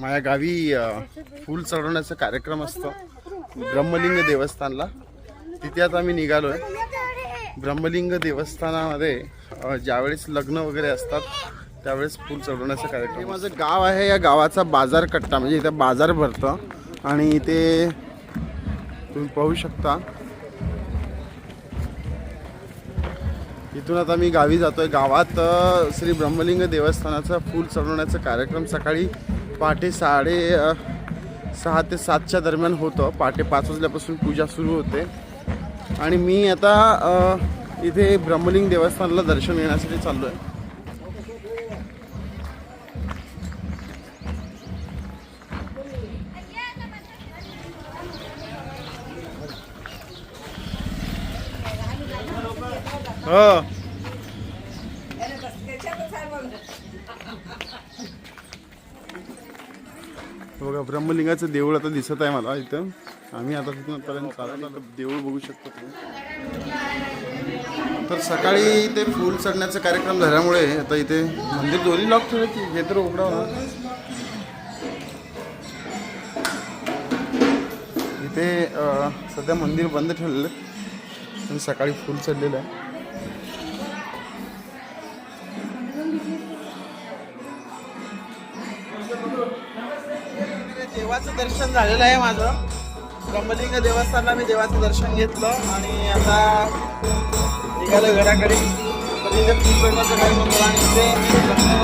माझ्या गावी फूल चढवण्याचा कार्यक्रम असतो. ब्रह्मलिंग देवस्थानला. तिथे आता आम्ही निघालो आहे ब्रह्मलिंग देवस्थानामध्ये ज्यावेळेस लग्न वगैरे असतात त्यावेळेस फूल चढवण्याचा कार्यक्रम. हे माझं गाव आहे या गावाचा बाजार कट्टा म्हणजे इथे बाजार भरतं. आणि इथे तुम्ही पाहू शकता. इथून आता मी गावी जातोय. गावात श्री ब्रह्मलिंग देवस्थानाचा फूल चढवण्याचा कार्यक्रम सकाळी पहाटे साडे सहा ते सातच्या दरम्यान होतं. पहाटे पाच वाजल्यापासून पूजा सुरू होते. आणि मी आता इथे ब्रह्मलिंग देवस्थानला दर्शन घेण्यासाठी चाललो आहे हो बघा ब्रह्मलिंगाचं देऊळ आता दिसत आहे मला इथं. आम्ही आता तिथून पर्यंत चालत देऊळ बघू शकतो तर सकाळी इथे फूल चढण्याचा कार्यक्रम झाल्यामुळे आता इथे मंदिर दोन्ही लॉक ठेवले की हे तर उघडा होणार. इथे सध्या मंदिर बंद ठेवलेलं आहे. आणि सकाळी फूल चढलेलं आहे. देवाचं दर्शन झालेलं आहे माझं. ब्रह्मलिंग देवस्थानला मी देवाचं दर्शन घेतलं आणि आता निघालं घराकडे. तर काही मंदिर आणि तिथे